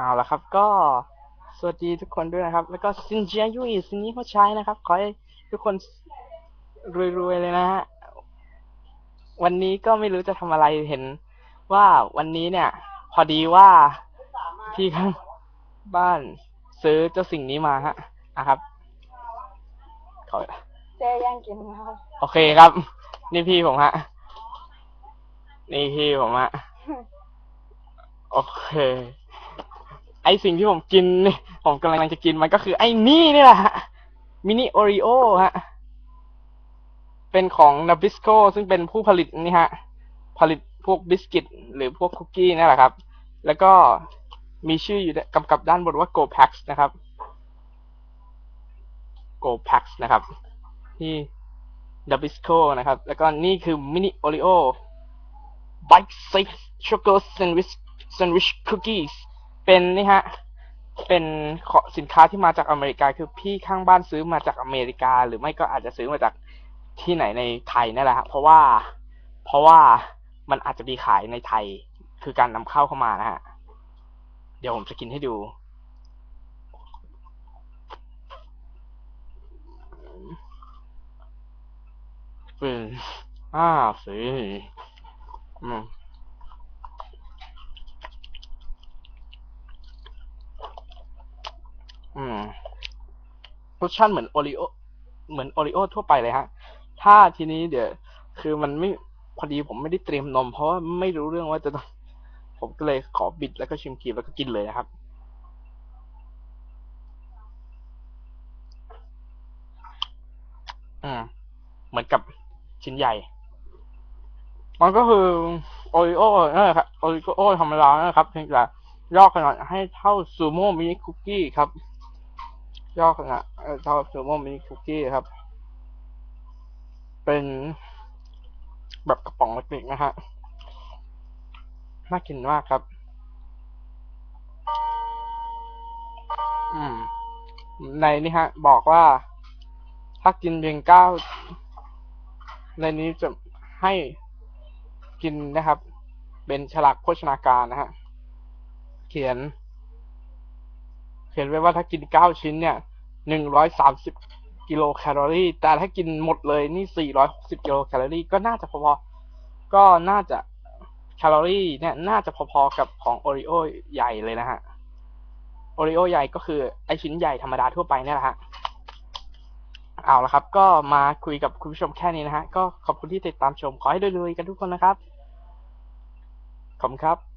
เอาละครับ ก็สวัสดีทุกคนด้วยนะครับ แล้วก็ซินเจียยุยซินนี้เขาใช้นะครับ ขอให้ทุกคนรวยๆเลยนะฮะวันนี้ก็ไม่รู้จะทำอะไรเห็น ว่าวันนี้เนี่ย พอดีว่าพี่ข้างบ้านซื้อเจ้าสิ่งนี้มาฮะนะครับขอเจ๊ย่างกินครับโอเคครับ นี่พี่ผมฮะนี่พี่ผมฮะโอเค ไอสิ่งที่ผมกินนี่ผมกำลังจะกินมันก็คือไอ้นี่นี่แหละฮะมินิโอริโอฮะ เป็นของนาบิสโกซึ่งเป็นผู้ผลิตนี่ฮะ ผลิตพวกบิสกิตหรือพวกคุกกี้นั่นแหละครับ แล้วก็มีชื่ออยู่กำกับด้านบนว่า Go Pax นะครับ Go Pax นะครับ ที่ดับบิสโ o นะครับ แล้วก็นี่คือมินิโอริโอ Bite Size Choco Sandwich Sandwich Cookies เป็นนี่ฮะ เป็นขอสินค้าที่มาจากอเมริกา คือพี่ข้างบ้านซื้อมาจากอเมริกา หรือไม่ก็อาจจะซื้อมาจากที่ไหนในไทยนั่นแหละฮะเพราะว่าเพราะว่ามันอาจจะมีขายในไทยคือการนำเข้าเข้ามานะฮะ เดี๋ยวผมจะกินให้ดูอืมอ่าสิอืม อืมรสชาติเหมือนโอริโอ เหมือนโอริโอทั่วไปเลยฮะ ถ้าทีนี้เดี๋ยว คือมันไม่พอดีผมไม่ได้เตรียมนม เพราะว่าไม่รู้เรื่องว่าจะต้อง ผมก็เลยขอบิดแล้วก็ชิมครีมแล้วก็กินเลยนะครับ อืม เหมือนกับชิ้นใหญ่ มันก็คือโอริโอนั่นแหละครับ โอริโอธรรมดานะครับเพียงแต่ย่อขนาดให้เท่าซูโม่มินิคุกกี้ครับ ย่อขนาดเอ่อเท่าซูโม่มินิคุกกี้ครับ เป็นแบบกระป๋องเล็กๆนะฮะ น่ากินมากครับ อืม ในนี่ฮะ บอกว่า ถ้ากินเพียงเก้า ในนี้จะให้กินนะครับ เป็นฉลากโภชนาการนะฮะ เขียน เขียนไว้ว่าถ้ากินเก้าชิ้นเนี่ยหนึ่งร้อยสามสิบกิโลแคลอรี่ แต่ถ้ากินหมดเลยนี่สี่ร้อยหกสิบกิโลแคลอรี่ ก็น่าจะพอๆก็น่าจะแคลอรี่เนี่ยน่าจะพอๆกับของโอริโอใหญ่เลยนะฮะโอริโอใหญ่ก็คือไอชิ้นใหญ่ธรรมดาทั่วไปเนี่ยแหละฮะเอาละครับ ก็มาคุยกับคุณผู้ชมแค่นี้นะฮะ ก็ขอบคุณที่ติดตามชม ขอให้รวยๆกันทุกคนนะครับ ขอบคุณครับ